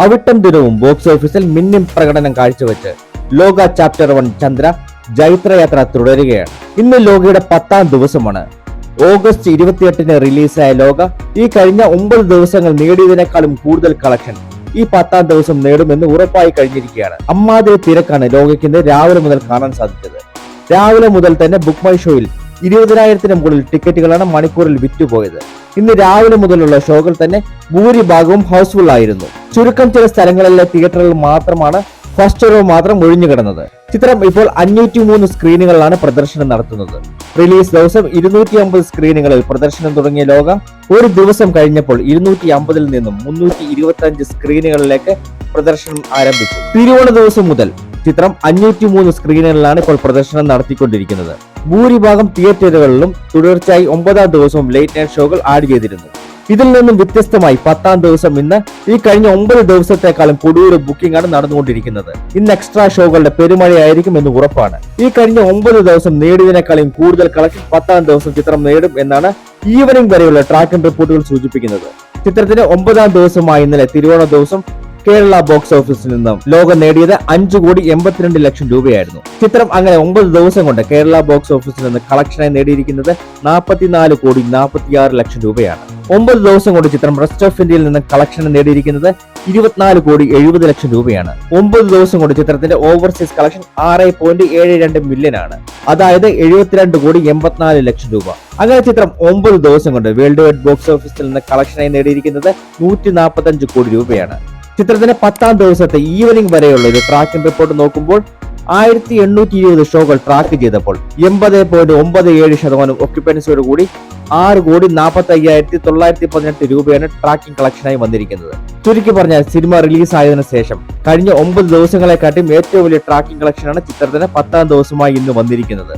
അവിട്ടം ദിനവും ബോക്സ് ഓഫീസിൽ മിന്നും പ്രകടനം കാഴ്ചവെച്ച് ലോക ചാപ്റ്റർ വൺ ചന്ദ്ര ജൈത്രയാത്ര തുടരുകയാണ്. ഇന്ന് ലോകയുടെ പത്താം ദിവസമാണ്. ഓഗസ്റ്റ് ഇരുപത്തിയെട്ടിന് റിലീസായ ലോക ഈ കഴിഞ്ഞ ഒമ്പത് ദിവസങ്ങൾ നേടിയതിനേക്കാളും കൂടുതൽ കളക്ഷൻ ഈ പത്താം ദിവസം നേടുമെന്ന് ഉറപ്പായി കഴിഞ്ഞിരിക്കുകയാണ്. അമ്മാതിരി തിരക്കാണ് ലോകയ്ക്ക് ഇന്ന് രാവിലെ മുതൽ കാണാൻ സാധിച്ചത്. രാവിലെ മുതൽ തന്നെ ബുക്ക് മൈ ഷോയിൽ ഇരുപതിനായിരത്തിന് മുകളിൽ ടിക്കറ്റുകളാണ് മണിക്കൂറിൽ വിറ്റുപോയത്. ഇന്ന് രാവിലെ മുതലുള്ള ഷോകൾ തന്നെ ഭൂരിഭാഗവും ഹൗസ്ഫുൾ ആയിരുന്നു. ചുരുക്കം ചില സ്ഥലങ്ങളിലെ തിയേറ്ററുകൾ മാത്രമാണ് ഫസ്റ്റ് റോ മാത്രം ഒഴിഞ്ഞു കിടന്നത്. ചിത്രം ഇപ്പോൾ അഞ്ഞൂറ്റി മൂന്ന് സ്ക്രീനുകളിലാണ് പ്രദർശനം നടത്തുന്നത്. റിലീസ് ദിവസം ഇരുന്നൂറ്റി അമ്പത് സ്ക്രീനുകളിൽ പ്രദർശനം തുടങ്ങിയ ലോകം ഒരു ദിവസം കഴിഞ്ഞപ്പോൾ ഇരുന്നൂറ്റി അമ്പതിൽ നിന്നും മുന്നൂറ്റി ഇരുപത്തി അഞ്ച് സ്ക്രീനുകളിലേക്ക് പ്രദർശനം ആരംഭിച്ചു. തിരുവോണ ദിവസം മുതൽ ചിത്രം അഞ്ഞൂറ്റി മൂന്ന് സ്ക്രീനുകളിലാണ് ഇപ്പോൾ പ്രദർശനം നടത്തിക്കൊണ്ടിരിക്കുന്നത്. ഭൂരിഭാഗം തിയേറ്ററുകളിലും തുടർച്ചയായി ഒമ്പതാം ദിവസവും ലേറ്റ് നൈറ്റ് ഷോകൾ ആഡ് ചെയ്തിരുന്നു. ഇതിൽ നിന്നും വ്യത്യസ്തമായി പത്താം ദിവസം ഇന്ന് ഈ കഴിഞ്ഞ ഒമ്പത് ദിവസത്തെക്കാളും കൊടൂര ബുക്കിംഗ് ആണ് നടന്നുകൊണ്ടിരിക്കുന്നത്. ഇന്ന് എക്സ്ട്രാ ഷോകളുടെ പെരുമഴയായിരിക്കും എന്ന് ഉറപ്പാണ്. ഈ കഴിഞ്ഞ ഒമ്പത് ദിവസം നേടിയതിനേക്കാളും കൂടുതൽ കളക്ഷൻ പത്താം ദിവസം ചിത്രം നേടും എന്നാണ് ഈവനിംഗ് വരെയുള്ള ട്രാക്കിംഗ് റിപ്പോർട്ടുകൾ സൂചിപ്പിക്കുന്നത്. ചിത്രത്തിന്റെ ഒമ്പതാം ദിവസമായ ഇന്നലെ തിരുവോണ ദിവസം കേരള ബോക്സ് ഓഫീസിൽ നിന്നും ലോകം നേടിയത് അഞ്ചു കോടി എൺപത്തിരണ്ട് ലക്ഷം രൂപയായിരുന്നു. ചിത്രം അങ്ങനെ ഒമ്പത് ദിവസം കൊണ്ട് കേരള ബോക്സ് ഓഫീസിൽ നിന്ന് കളക്ഷനായി നേടിയിരിക്കുന്നത് നാൽപ്പത്തിനാല് കോടി നാൽപ്പത്തിയാറ് ലക്ഷം രൂപയാണ്. ഒമ്പത് ദിവസം കൊണ്ട് ചിത്രം റെസ്റ്റ് ഓഫ് ഇന്ത്യയിൽ നിന്ന് കളക്ഷൻ നേടിയിരിക്കുന്നത് ഇരുപത്തിനാല് കോടി എഴുപത് ലക്ഷം രൂപയാണ്. ഒമ്പത് ദിവസം കൊണ്ട് ചിത്രത്തിന്റെ ഓവർസീസ് കളക്ഷൻ ആറ് പോയിന്റ് ഏഴ് രണ്ട് മില്യൺ ആണ്. അതായത് എഴുപത്തിരണ്ട് കോടി എൺപത്തിനാല് ലക്ഷം രൂപ. അങ്ങനെ ചിത്രം ഒമ്പത് ദിവസം കൊണ്ട് വേൾഡ് വൈഡ് ബോക്സ് ഓഫീസിൽ നിന്ന് കളക്ഷനായി നേടിയിരിക്കുന്നത് നൂറ്റി നാൽപ്പത്തഞ്ച് കോടി രൂപയാണ്. ചിത്രത്തിന്റെ പത്താം ദിവസത്തെ ഈവനിംഗ് വരെയുള്ള ഒരു ട്രാക്കിംഗ് റിപ്പോർട്ട് നോക്കുമ്പോൾ ആയിരത്തി എണ്ണൂറ്റി ഇരുപത് ഷോകൾ ട്രാക്ക് ചെയ്തപ്പോൾ എൺപത് പോയിന്റ് ഒമ്പത് ഏഴ് ശതമാനം ഒക്യുപ്പൻസിയോട് കൂടി ആറ് കോടി നാൽപ്പത്തി അയ്യായിരത്തി തൊള്ളായിരത്തി പതിനെട്ട് രൂപയാണ് ട്രാക്കിംഗ് കളക്ഷനായി വന്നിരിക്കുന്നത്. ചുരുക്കി പറഞ്ഞാൽ സിനിമ റിലീസ് ആയതിനു ശേഷം കഴിഞ്ഞ ഒമ്പത് ദിവസങ്ങളെക്കാട്ടും ഏറ്റവും വലിയ ട്രാക്കിംഗ് കളക്ഷനാണ് ചിത്രത്തിന് പത്താം ദിവസമായി ഇന്ന് വന്നിരിക്കുന്നത്.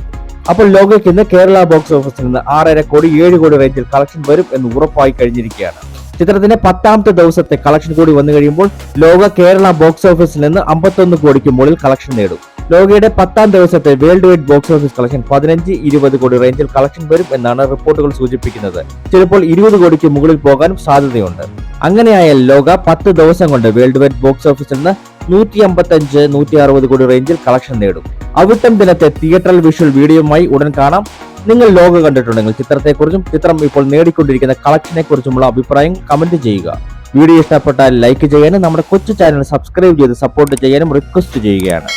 അപ്പോൾ ലോകയ്ക്ക് ഇന്ന് കേരള ബോക്സ് ഓഫീസിൽ നിന്ന് ആറര കോടി ഏഴ് കോടി റേഞ്ചിൽ കളക്ഷൻ വരും എന്ന് ഉറപ്പായി കഴിഞ്ഞിരിക്കുകയാണ്. ചിത്രത്തിന്റെ പത്താമത്തെ ദിവസത്തെ കളക്ഷൻ കൂടി വന്നു കഴിയുമ്പോൾ ലോക കേരള ബോക്സ് ഓഫീസിൽ നിന്ന് അമ്പത്തൊന്ന് കോടിക്ക് മുകളിൽ കളക്ഷൻ നേടും. ലോകയുടെ പത്താം ദിവസത്തെ world wide box office collection പതിനഞ്ച് ഇരുപത് കോടി റേഞ്ചിൽ കളക്ഷൻ വരും എന്നാണ് റിപ്പോർട്ടുകൾ സൂചിപ്പിക്കുന്നത്. ചിലപ്പോൾ ഇരുപത് കോടിക്ക് മുകളിൽ പോകാനും സാധ്യതയുണ്ട്. അങ്ങനെയായാൽ ലോക പത്ത് ദിവസം കൊണ്ട് വേൾഡ് വൈഡ് ബോക്സ് ഓഫീസിൽ നിന്ന് നൂറ്റി അമ്പത്തഞ്ച് നൂറ്റി അറുപത് കോടി റേഞ്ചിൽ കളക്ഷൻ നേടും. അവിട്ടം ദിനത്തെ തിയേറ്ററൽ വിഷ്വൽ വീഡിയോയുമായി ഉടൻ കാണാം. നിങ്ങൾ ലോഗോ കണ്ടിട്ടുണ്ടെങ്കിൽ ചിത്രത്തെക്കുറിച്ചും ചിത്രം ഇപ്പോൾ നേടിക്കൊണ്ടിരിക്കുന്ന കളക്ഷനെ കുറിച്ചുമുള്ള അഭിപ്രായം കമന്റ് ചെയ്യുക. വീഡിയോ ഇഷ്ടപ്പെട്ടാൽ ലൈക്ക് ചെയ്യാനും നമ്മുടെ കൊച്ചു ചാനൽ സബ്സ്ക്രൈബ് ചെയ്ത് സപ്പോർട്ട് ചെയ്യാനും റിക്വസ്റ്റ് ചെയ്യുകയാണ്.